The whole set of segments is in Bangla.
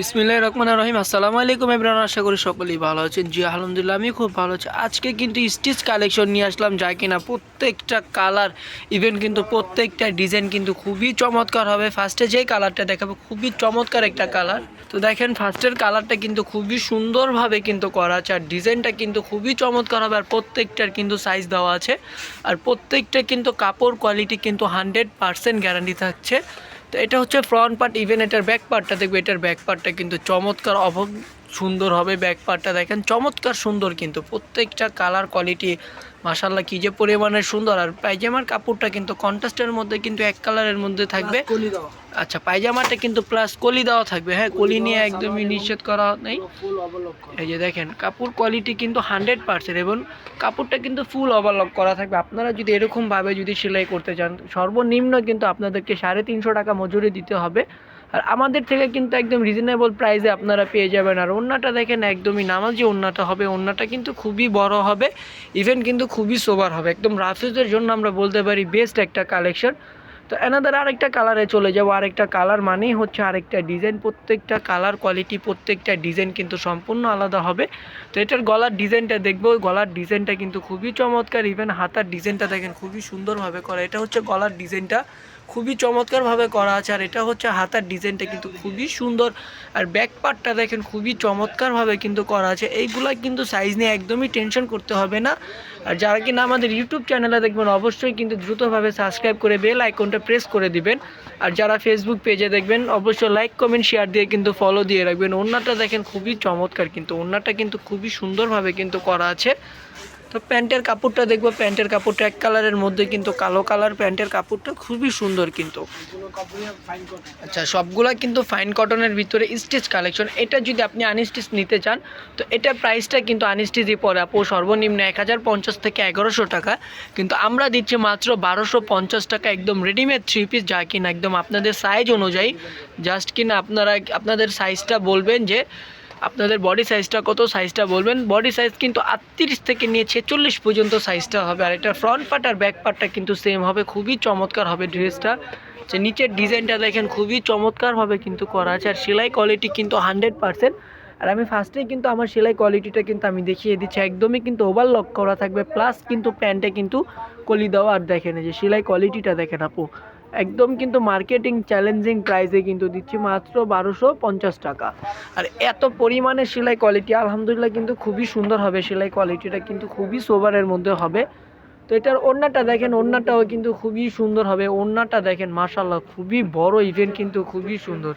বিসমিল্লাহ রহমান রহিম। আসসালামু আলাইকুম ইমরান আশা করি সকলেই ভালো আছেন। জি, আলহামদুলিল্লাহ আমি খুব ভালো আছি। আজকে কিন্তু স্টিচ কালেকশন নিয়ে আসলাম, যা কিনা প্রত্যেকটা কালার ইভেন কিন্তু প্রত্যেকটা ডিজাইন কিন্তু খুবই চমৎকার হবে। ফার্স্টে যেই কালারটা দেখাবো, খুবই চমৎকার একটা কালার। তো দেখেন ফার্স্টের কালারটা কিন্তু খুবই সুন্দরভাবে কিন্তু করা আছে, আর ডিজাইনটা কিন্তু খুবই চমৎকার হবে, আর প্রত্যেকটার কিন্তু সাইজ দেওয়া আছে। আর প্রত্যেকটা কিন্তু কাপড় কোয়ালিটি কিন্তু হান্ড্রেড পারসেন্ট গ্যারান্টি থাকছে। তো এটা হচ্ছে ফ্রন্ট পার্ট ইভেন এটার ব্যাক পার্টটা দেখবে এটার ব্যাক পার্টটা কিন্তু চমৎকার অভাব সুন্দর হবে ব্যাক পার্টটা দেখেন, চমৎকার সুন্দর কিন্তু। প্রত্যেকটা কালার কোয়ালিটি মাসাল্লাহ কি যে পরিমাণের সুন্দর। আর পায়জামার কাপড়টা কিন্তু কন্ট্রাস্টের মধ্যে কিন্তু এক কালারের মধ্যে থাকবে। আচ্ছা পায়জামাটা কিন্তু প্লাস কলি দেওয়া থাকবে। হ্যাঁ কলি নিয়ে একদমই নিষেধ করা নেই। এই যে দেখেন কাপড় কোয়ালিটি কিন্তু হান্ড্রেড পার্সেন্ট এবং কাপড়টা কিন্তু ফুল ওভারলক করা থাকবে। আপনারা যদি এরকমভাবে যদি সেলাই করতে চান সর্বনিম্ন কিন্তু আপনাদেরকে সাড়ে তিনশো টাকা মজুরি দিতে হবে। আর আমাদের থেকে কিন্তু একদম রিজনেবল প্রাইসে আপনারা পেয়ে যাবেন। আর ওন্নাটা দেখেন একদমই নামাজি ওন্নাটা হবে ওন্নাটা কিন্তু খুবই বড় হবে ইভেন কিন্তু খুবই সোবার হবে। একদম রাফিজের জন্য আমরা বলতে পারি বেস্ট একটা কালেকশন তো এনাদের আরেকটা কালারে চলে যাব। আরেকটা কালার মানেই হচ্ছে আরেকটা ডিজাইন প্রত্যেকটা কালার কোয়ালিটি প্রত্যেকটা ডিজাইন কিন্তু সম্পূর্ণ আলাদা হবে। তো এটার গলার ডিজাইনটা দেখব। গলার ডিজাইনটা কিন্তু খুবই চমৎকার। ইভেন হাতার ডিজাইনটা দেখেন খুবই সুন্দরভাবে করা। এটা হচ্ছে গলার ডিজাইনটা খুবই চমৎকারভাবে করা আছে, আর এটা হচ্ছে হাতার ডিজাইনটা কিন্তু খুবই সুন্দর, আর ব্যাক পার্টটা দেখেন খুবই চমৎকারভাবে কিন্তু করা আছে, এইগুলা কিন্তু সাইজ নিয়ে একদমই টেনশন করতে হবে না, আর যারা কিনা আমাদের ইউটিউব চ্যানেলে দেখবেন অবশ্যই কিন্তু দ্রুতভাবে সাবস্ক্রাইব করে বেল আইকনটা প্রেস করে দিবেন, আর যারা ফেসবুক পেজে দেখবেন অবশ্যই লাইক কমেন্ট শেয়ার দিয়ে কিন্তু ফলো দিয়ে রাখবেন ওন্নাটা দেখেন খুবই চমৎকার কিন্তু ওন্নাটা কিন্তু খুবই সুন্দরভাবে কিন্তু করা আছে তো প্যান্টের কাপড়টা দেখব, প্যান্টের কাপড়টা এক কালারের মধ্যে কিন্তু কালো কালার প্যান্টের কাপড়টা খুবই সুন্দর কিন্তু। আচ্ছা সবগুলা কিন্তু ফাইন কটনের ভিতরে স্টিচ কালেকশন এটা যদি আপনি আনস্টিচ নিতে চান, তো এটার প্রাইসটা কিন্তু আনস্টিচই পরে আপু, সর্বনিম্ন এক হাজার পঞ্চাশ থেকে এগারোশো টাকা। কিন্তু আমরা দিচ্ছি মাত্র বারোশো পঞ্চাশ টাকা একদম রেডিমেড থ্রি পিস যা কিনা একদম আপনাদের সাইজ অনুযায়ী। জাস্ট কিনা আপনারা, আপনাদের সাইজটা বলবেন যে আপনাদের বডি সাইজটা কত সাইজটা বলবেন? বডি সাইজ কিন্তু আটত্রিশ থেকে নিয়ে ছেচল্লিশ পর্যন্ত সাইজটা হবে। আর এটার ফ্রন্ট পার্ট আর ব্যাক পার্টটা কিন্তু সেম হবে, খুবই চমৎকার হবে ড্রেসটা যে নিচের ডিজাইনটা দেখেন, খুবই চমৎকারভাবে কিন্তু করা আছে। আর সেলাই কোয়ালিটি কিন্তু হান্ড্রেড পার্সেন্ট আর আমি ফার্স্টেই কিন্তু আমার সেলাই কোয়ালিটিটা কিন্তু আমি দেখিয়ে দিচ্ছি। একদমই কিন্তু ওভারলক করা থাকবে। প্লাস কিন্তু প্যান্টে কিন্তু কলি দেওয়া। আর দেখেন যে সেলাই কোয়ালিটিটা দেখেন আপু। একদম কিন্তু মার্কেটিং চ্যালেঞ্জিং প্রাইসে কিন্তু দিচ্ছি মাত্র বারোশো পঞ্চাশ টাকা। আর এত পরিমাণে সেলাই কোয়ালিটি আলহামদুলিল্লাহ কিন্তু খুবই সুন্দর হবে সেলাই কোয়ালিটিটা কিন্তু খুবই সোভারের মধ্যে হবে। তো এটার ওড়নাটা দেখেন, ওড়নাটাও কিন্তু খুবই সুন্দর হবে। ওড়নাটা দেখেন মাশাল্লাহ খুবই বড় ইভেন্ট কিন্তু খুবই সুন্দর।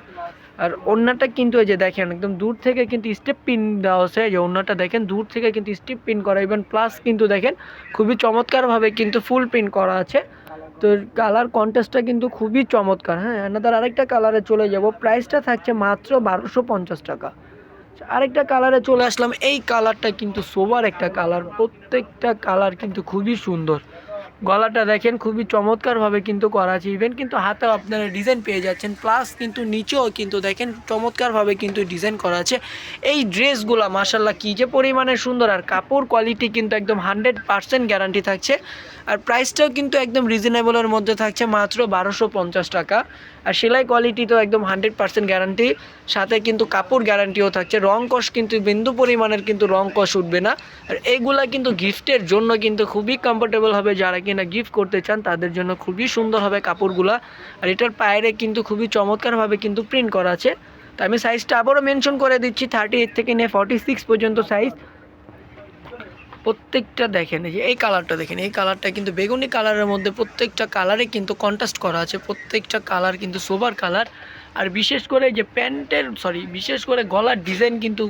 আর ওড়নাটা কিন্তু এই যে দেখেন, একদম দূর থেকে কিন্তু স্টেপ পিন দেওয়া আছে এই যে ওড়নাটা দেখেন, দূর থেকে কিন্তু স্টেপ পিন করা ইভেন প্লাস কিন্তু দেখেন, খুবই চমৎকারভাবে কিন্তু ফুল প্রিন্ট করা আছে। তো কালার কন্টেস্টটা কিন্তু খুবই চমৎকার হ্যাঁ? এনাদের আরেকটা কালারে চলে যাব। প্রাইসটা থাকছে মাত্র বারোশো পঞ্চাশ টাকা। আরেকটা কালারে চলে আসলাম। এই কালারটা কিন্তু সোবার একটা কালার প্রত্যেকটা কালার কিন্তু খুবই সুন্দর। গলাটা দেখেন খুবই চমৎকারভাবে কিন্তু করা আছে। ইভেন কিন্তু হাতেও আপনারা ডিজাইন পেয়ে যাচ্ছেন। প্লাস কিন্তু নিচেও কিন্তু দেখেন চমৎকারভাবে কিন্তু ডিজাইন করা আছে। এই ড্রেসগুলো মাসাল্লাহ কী যে পরিমাণে সুন্দর। আর কাপড় কোয়ালিটি কিন্তু একদম হান্ড্রেড পারসেন্ট গ্যারান্টি থাকছে। আর প্রাইসটাও কিন্তু একদম রিজনেবলের মধ্যে থাকছে মাত্র বারোশো টাকা। আর সেলাই কোয়ালিটি তো একদম হান্ড্রেড পার্সেন্ট গ্যারান্টি সাথে কিন্তু কাপড় গ্যারান্টিও থাকছে। রং কষ কিন্তু বিন্দু পরিমাণের কিন্তু রং কষ উঠবে না। আর এইগুলা কিন্তু গিফটের জন্য কিন্তু খুবই কমফোর্টেবল হবে। যারা কিনা গিফট করতে চান, তাদের জন্য খুবই সুন্দর হবে কাপড়গুলা। আর এটার পায়েরে কিন্তু খুবই চমৎকারভাবে কিন্তু প্রিন্ট করা আছে। তো আমি সাইজটা আবারও মেনশন করে দিচ্ছি থার্টি এইট থেকে নিয়ে ফর্টি সিক্স পর্যন্ত সাইজ প্রত্যেকটা দেখেন যে এই কালারটা দেখেন, এই কালারটা কিন্তু বেগুনি কালারের মধ্যে প্রত্যেকটা কালারে কিন্তু কন্ট্রাস্ট করা আছে। প্রত্যেকটা কালার কিন্তু সোবার কালার আর বিশেষ করে যে প্যান্টের সরি বিশেষ করে গলার ডিজাইন কিন্তু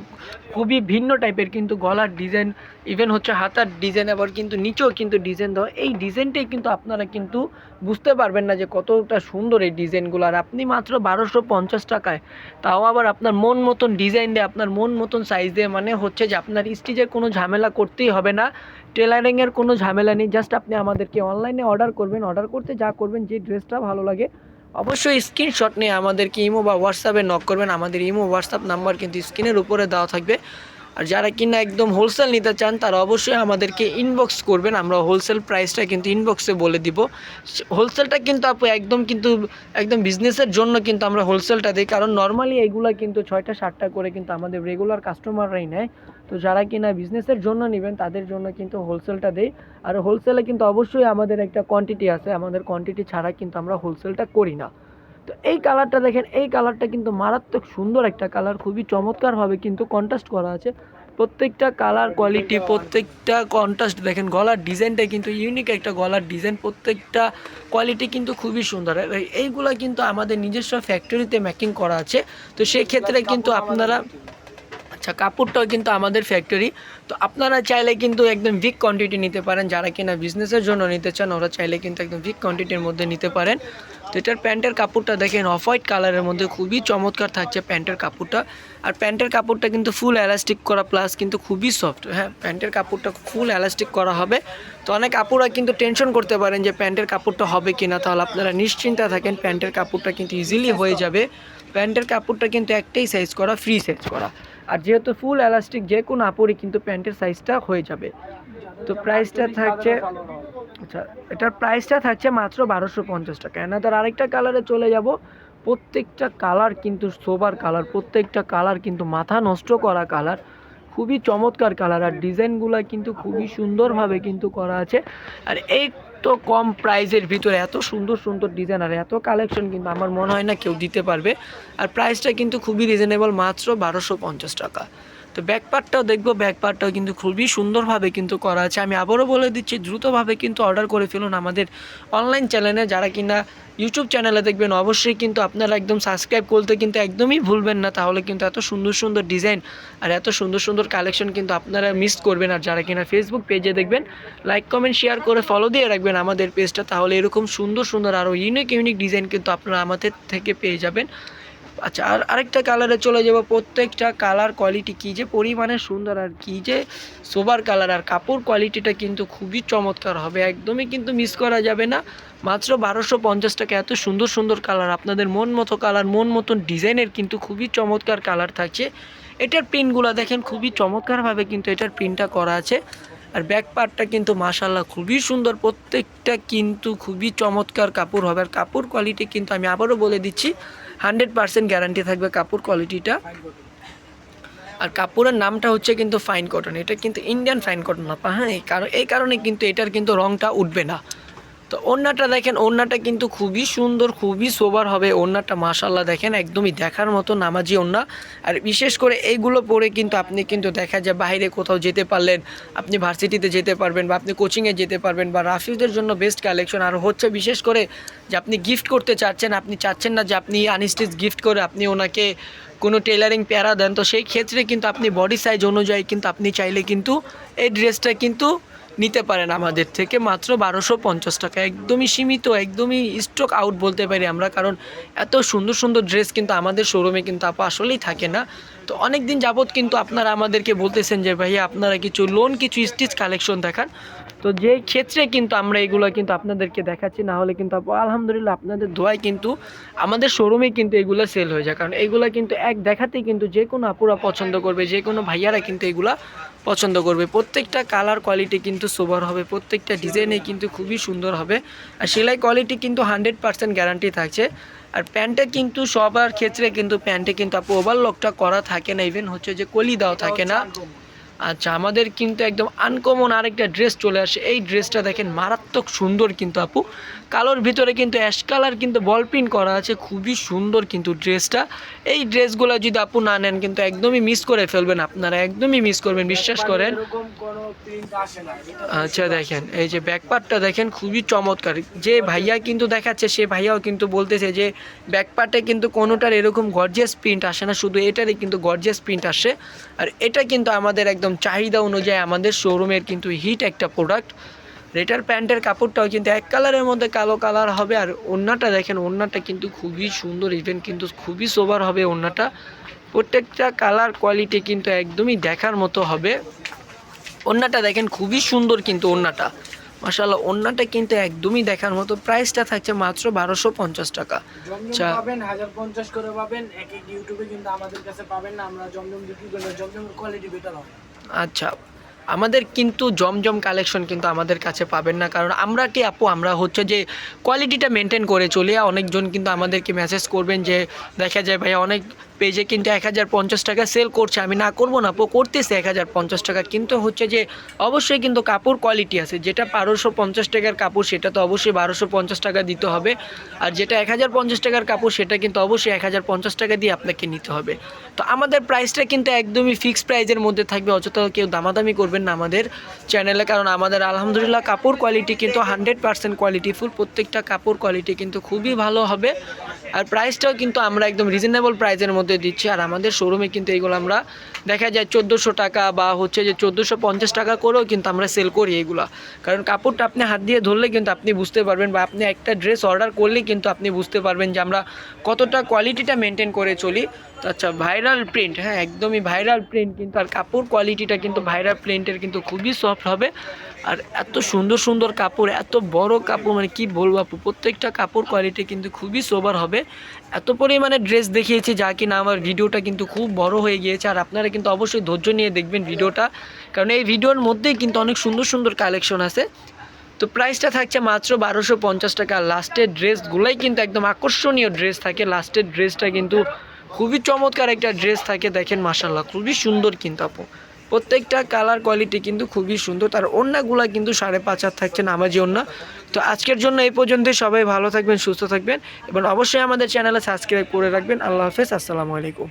খুবই ভিন্ন টাইপের কিন্তু গলার ডিজাইন ইভেন হচ্ছে হাতার ডিজাইন আবার কিন্তু নিচেও কিন্তু ডিজাইন দেওয়া। এই ডিজাইনটাই কিন্তু আপনারা কিন্তু বুঝতে পারবেন না যে কতটা সুন্দর এই ডিজাইনগুলো আর আপনি মাত্র বারোশো পঞ্চাশ টাকায়, তাও আবার আপনার মন মতন ডিজাইন দিয়ে, আপনার মন মতন সাইজ দিয়ে মানে হচ্ছে যে আপনার স্টিচের কোনো ঝামেলা করতেই হবে না। টেলারিংয়ের কোনো ঝামেলা নেই জাস্ট আপনি আমাদেরকে অনলাইনে অর্ডার করবেন। অর্ডার করতে যা করবেন, যে ড্রেসটা ভালো লাগে অবশ্যই স্ক্রিনশট নিয়ে আমাদেরকে ইমো বা হোয়াটসঅ্যাপে নক করবেন। আমাদের ইমো হোয়াটসঅ্যাপ নাম্বার কিন্তু স্ক্রিনের উপরে দেওয়া থাকবে। আর যারা কিনা একদম হোলসেল নিতে চান, তারা অবশ্যই আমাদেরকে ইনবক্স করবেন। আমরা হোলসেল প্রাইসটা কিন্তু ইনবক্সে বলে দিব। হোলসেলটা কিন্তু আপু একদম কিন্তু, একদম বিজনেসের জন্য কিন্তু আমরা হোলসেলটা দিই। কারণ নর্মালি এইগুলা কিন্তু ছয়টা, সাতটা করে কিন্তু আমাদের রেগুলার কাস্টমাররাই নেয়। তো যারা কিনা বিজনেসের জন্য নেবেন, তাদের জন্য কিন্তু হোলসেলটা দেই। আর হোলসেলে কিন্তু অবশ্যই আমাদের একটা কোয়ান্টিটি আছে। আমাদের কোয়ান্টিটি ছাড়া কিন্তু আমরা হোলসেলটা করি না। তো এই কালারটা দেখেন এই কালারটা কিন্তু মারাত্মক সুন্দর একটা কালার খুবই চমৎকারভাবে কিন্তু কন্ট্রাস্ট করা আছে। প্রত্যেকটা কালার কোয়ালিটি প্রত্যেকটা কন্ট্রাস্ট দেখেন গলার ডিজাইনটা কিন্তু ইউনিক একটা গলার ডিজাইন প্রত্যেকটা কোয়ালিটি কিন্তু খুবই সুন্দর। এইগুলা কিন্তু আমাদের নিজস্ব ফ্যাক্টরিতে মেকিং করা আছে। তো সেই ক্ষেত্রে কিন্তু আপনারা আচ্ছা কাপড়টাও কিন্তু আমাদের ফ্যাক্টরি তো আপনারা চাইলে কিন্তু একদম বিগ কোয়ান্টিটি নিতে পারেন। যারা কিনা বিজনেসের জন্য নিতে চান ওরা চাইলে কিন্তু একদম বিগ কোয়ান্টিটির মধ্যে নিতে পারেন। তো এটার প্যান্টের কাপড়টা দেখেন অফ হোয়াইট কালারের মধ্যে খুবই চমৎকার থাকছে প্যান্টের কাপড়টা। আর প্যান্টের কাপড়টা কিন্তু ফুল এলাস্টিক করা প্লাস কিন্তু খুবই সফট হ্যাঁ প্যান্টের কাপড়টা ফুল এলাস্টিক করা হবে। তো অনেক আপুরা কিন্তু টেনশন করতে পারেন যে প্যান্টের কাপড়টা হবে কি না তাহলে আপনারা নিশ্চিন্তা থাকেন, প্যান্টের কাপড়টা কিন্তু ইজিলি হয়ে যাবে। প্যান্টের কাপড়টা কিন্তু একটাই সাইজ করা ফ্রি সাইজ করা। আর যেহেতু ফুল এলাস্টিক যে কোনো আপরই কিন্তু প্যান্টের সাইজটা হয়ে যাবে। তো প্রাইসটা থাকছে আচ্ছা এটার প্রাইসটা থাকছে মাত্র বারোশো পঞ্চাশ টাকা। এনাদার আরেকটা কালারে চলে যাব। প্রত্যেকটা কালার কিন্তু সোবার কালার প্রত্যেকটা কালার কিন্তু মাথা নষ্ট করা কালার খুবই চমৎকার কালার আর ডিজাইনগুলো কিন্তু খুবই সুন্দরভাবে কিন্তু করা আছে। আর এই তো কম প্রাইজের ভিতরে এত সুন্দর সুন্দর ডিজাইন আর এত কালেকশন কিন্তু আমার মনে হয় না কেউ দিতে পারবে। আর প্রাইসটা কিন্তু খুবই রিজনেবল মাত্র বারোশো পঞ্চাশ টাকা। তো ব্যাক পার্টটাও দেখব ব্যাক পার্টটাও কিন্তু খুবই সুন্দরভাবে কিন্তু করা আছে। আমি আবারও বলে দিচ্ছি, দ্রুতভাবে কিন্তু অর্ডার করে ফেলুন আমাদের অনলাইন চ্যানেলে যারা কিনা ইউটিউব চ্যানেলে দেখবেন, অবশ্যই কিন্তু আপনারা একদম সাবস্ক্রাইব করতে কিন্তু একদমই ভুলবেন না। তাহলে কিন্তু এত সুন্দর সুন্দর ডিজাইন আর এত সুন্দর সুন্দর কালেকশন কিন্তু আপনারা মিস করবেন। আর যারা কিনা ফেসবুক পেজে দেখবেন লাইক কমেন্ট শেয়ার করে ফলো দিয়ে রাখবেন আমাদের পেজটা তাহলে এরকম সুন্দর সুন্দর আরও ইউনিক ইউনিক ডিজাইন কিন্তু আপনারা আমাদের থেকে পেয়ে যাবেন। আচ্ছা আর আরেকটা কালারে চলে যাব। প্রত্যেকটা কালার কোয়ালিটি কী যে পরিমাণে সুন্দর আর কী যে সোবার কালার আর কাপড় কোয়ালিটিটা কিন্তু খুবই চমৎকার হবে। একদমই কিন্তু মিস করা যাবে না। মাত্র বারোশো পঞ্চাশ টাকা। এত সুন্দর সুন্দর কালার আপনাদের মন মতো কালার মন মতন ডিজাইনের কিন্তু খুবই চমৎকার কালার থাকছে। এটার প্রিন্টগুলো দেখেন, খুবই চমৎকারভাবে কিন্তু এটার প্রিন্টটা করা আছে। আর ব্যাক পার্টটা কিন্তু মাশাল্লাহ খুবই সুন্দর। প্রত্যেকটা কিন্তু খুবই চমৎকার কাপড় হবে। আর কাপড় কোয়ালিটি কিন্তু আমি আবারও বলে দিচ্ছি। হান্ড্রেড পার্সেন্ট গ্যারান্টি থাকবে কাপড় কোয়ালিটিটা। আর কাপড়ের নামটা হচ্ছে কিন্তু ফাইন কটন। এটা কিন্তু ইন্ডিয়ান ফাইন কটন না হ্যাঁ? এই কারণ এই কারণে কিন্তু এটার কিন্তু রংটা উঠবে না। তো ওড়নাটা দেখেন, ওড়নাটা কিন্তু খুবই সুন্দর, খুবই সোবার হবে। ওড়নাটা মাশাল্লাহ দেখেন, একদমই দেখার মতো নামাজি ওড়না। আর বিশেষ করে এইগুলো পরে কিন্তু আপনি কিন্তু দেখা যায় বাইরে কোথাও যেতে পারলেন, আপনি ভার্সিটিতে যেতে পারবেন বা আপনি কোচিংয়ে যেতে পারবেন বা রাফিউদের জন্য বেস্ট কালেকশন আর হচ্ছে বিশেষ করে যে আপনি গিফট করতে চাচ্ছেন, আপনি চাচ্ছেন না যে আপনি আনস্টিচ গিফট করে আপনি ওনাকে কোনো টেলারিং প্যারা দেন। তো সেই ক্ষেত্রে কিন্তু আপনি বডি সাইজ অনুযায়ী কিন্তু আপনি চাইলে কিন্তু এই ড্রেসটা কিন্তু নিতে পারেন আমাদের থেকে। মাত্র বারোশো পঞ্চাশ টাকা। একদমই সীমিত, একদমই স্টক আউট বলতে পারি আমরা, কারণ এত সুন্দর সুন্দর ড্রেস কিন্তু আমাদের শোরুমে কিন্তু আপা আসলেই থাকে না। তো অনেক দিন যাবৎ কিন্তু আপনারা আমাদেরকে বলতেছেন যে, ভাইয়া, আপনারা কিছু লোন কিছু স্টিচ কালেকশন দেখান। তো যে ক্ষেত্রে কিন্তু আমরা এগুলো কিন্তু আপনাদেরকে দেখাচ্ছি, না হলে কিন্তু আপু, আলহামদুলিল্লাহ আপনাদের দোয়ায় কিন্তু আমাদের শোরুমে কিন্তু এগুলো সেল হয়ে যায়। কারণ এগুলো কিন্তু এক দেখাতেই কিন্তু যে কোনো আপুরা পছন্দ করবে, যে কোনো ভাইয়ারা কিন্তু এগুলা পছন্দ করবে। প্রত্যেকটা কালার কোয়ালিটি কিন্তু সোবার হবে, প্রত্যেকটা ডিজাইনে কিন্তু খুবই সুন্দর হবে। আর সেলাই কোয়ালিটি কিন্তু হান্ড্রেড পার্সেন্ট গ্যারান্টি থাকছে। আর প্যান্টে কিন্তু সবার ক্ষেত্রে কিন্তু প্যান্টে কিন্তু আপু ওভারলকটা করা থাকে না ইভেন হচ্ছে যে কলি দেওয়া থাকে না। আচ্ছা আমাদের কিন্তু একদম আনকমন আরেকটা ড্রেস চলে আসে। এই ড্রেসটা দেখেন মারাত্মক সুন্দর কিন্তু আপু। কালোর ভিতরে কিন্তু অ্যাশ কালার কিন্তু বল প্রিন্ট করা আছে খুবই সুন্দর কিন্তু ড্রেসটা। এই ড্রেসগুলো যদি আপু না নেন কিন্তু একদমই মিস করে ফেলবেন আপনারা একদমই মিস করবেন বিশ্বাস করেন। আচ্ছা দেখেন এই যে ব্যাকপার্টটা দেখেন খুবই চমৎকার। যে ভাইয়া কিন্তু দেখাচ্ছে সে ভাইয়াও কিন্তু বলতেছে যে ব্যাকপার্টে কিন্তু কোনোটার এরকম গর্জিয়াস প্রিন্ট আসে না শুধু এটারই কিন্তু গর্জিয়াস প্রিন্ট আসে। আর এটা কিন্তু আমাদের একদম চাহিদা অনুযায়ী আমাদের শোরুমের কিন্তু হিট একটা প্রোডাক্ট রেটার প্যান্টের কাপড়টাও কিন্তু এক কালারের মধ্যে কালো কালার হবে আর ওড়নাটা দেখেন ওড়নাটা কিন্তু খুবই সুন্দর ইভেন কিন্তু খুবই সোবার হবে ওড়নাটা। প্রত্যেকটা কালার কোয়ালিটি কিন্তু একদমই দেখার মতো হবে। ওড়নাটা দেখেন খুবই সুন্দর কিন্তু ওড়নাটা। মাসাল্লাহ অন্যটা কিন্তু একদমই দেখার মতো। প্রাইসটা থাকছে মাত্র বারোশো পঞ্চাশ টাকা। আচ্ছা। পাবেন হাজার পঞ্চাশ করে পাবেন। এক এক ইউটিউবে কিন্তু আমাদের কাছে পাবেন না আমরা জমজম বিক্রি করলে জমজমের কোয়ালিটি বেটার হয় আচ্ছা। আমাদের কিন্তু জমজম কালেকশন কিন্তু আমাদের কাছে পাবেন না। কারণ আমরা কি আপু, আমরা হচ্ছে যে কোয়ালিটিটা মেনটেন করে চলি। অনেকজন কিন্তু আমাদেরকে মেসেজ করবেন যে, দেখা যায় ভাই অনেক পেজে কিন্তু এক হাজার পঞ্চাশ টাকা সেল করছে। আমি না করব না পো করতেছে এক হাজার পঞ্চাশ টাকা। কিন্তু হচ্ছে যে অবশ্যই কিন্তু কাপড় কোয়ালিটি আছে। যেটা বারোশো পঞ্চাশ টাকার কাপড়, সেটা তো অবশ্যই বারোশো পঞ্চাশ টাকা দিতে হবে। আর যেটা এক হাজার পঞ্চাশ টাকার কাপড়, সেটা কিন্তু অবশ্যই এক হাজার পঞ্চাশ টাকা দিয়ে আপনাকে নিতে হবে। তো আমাদের প্রাইসটা কিন্তু একদমই ফিক্সড প্রাইজের মধ্যে থাকবে। অযথা কেউ দামাদামি করবেন না আমাদের চ্যানেলে কারণ আমাদের আলহামদুলিল্লাহ কাপড় কোয়ালিটি কিন্তু হান্ড্রেড পার্সেন্ট কোয়ালিটি ফুল প্রত্যেকটা কাপড় কোয়ালিটি কিন্তু খুবই ভালো হবে। আর প্রাইসটাও কিন্তু আমরা একদম রিজনেবল প্রাইসের মধ্যে দিচ্ছি। আর আমাদের শোরুমে কিন্তু এইগুলো আমরা দেখা যায় চোদ্দোশো টাকা বা হচ্ছে যে চোদ্দোশো পঞ্চাশ টাকা করেও কিন্তু আমরা সেল করি এইগুলো। কারণ কাপড়টা আপনি হাত দিয়ে ধরলে কিন্তু আপনি বুঝতে পারবেন বা আপনি একটা ড্রেস অর্ডার করলে কিন্তু আপনি বুঝতে পারবেন যে আমরা কতটা কোয়ালিটিটা মেনটেন করে চলি। আচ্ছা ভাইরাল প্রিন্ট হ্যাঁ একদমই ভাইরাল প্রিন্ট কিন্তু আর কাপড় কোয়ালিটিটা কিন্তু ভাইরাল প্রিন্টের কিন্তু খুবই সফট হবে। আর এত সুন্দর সুন্দর কাপড়, এত বড় কাপড় মানে কি বলব আপু, প্রত্যেকটা কাপড় কোয়ালিটি কিন্তু খুবই সোবার হবে। এত পরিমাণে ড্রেস দেখিয়েছি যা কিনা আমার ভিডিওটা কিন্তু খুব বড় হয়ে গিয়েছে, আর আপনারা কিন্তু অবশ্যই ধৈর্য নিয়ে দেখবেন ভিডিওটা কারণ এই ভিডিওর মধ্যেই কিন্তু অনেক সুন্দর সুন্দর কালেকশন আছে। তো প্রাইসটা থাকছে মাত্র বারোশো পঞ্চাশ টাকা। লাস্টের ড্রেসগুলোই কিন্তু একদম আকর্ষণীয় ড্রেস থাকে। লাস্টের ড্রেসটা কিন্তু খুবই চমৎকার একটা ড্রেস থাকে, দেখেন মাসাল্লাহ খুবই সুন্দর কিন্তু আপু। প্রত্যেকটা কালার কোয়ালিটি কিন্তু খুবই সুন্দর, তার অন্যগুলো কিন্তু সাড়ে পাঁচ হাত থাকছে নামাজি ওড়না। তো আজকের জন্য এই পর্যন্তই, সবাই ভালো থাকবেন, সুস্থ থাকবেন, এবং অবশ্যই আমাদের চ্যানেলে সাবস্ক্রাইব করে রাখবেন। আল্লাহ হাফেজ, আসসালামু আলাইকুম।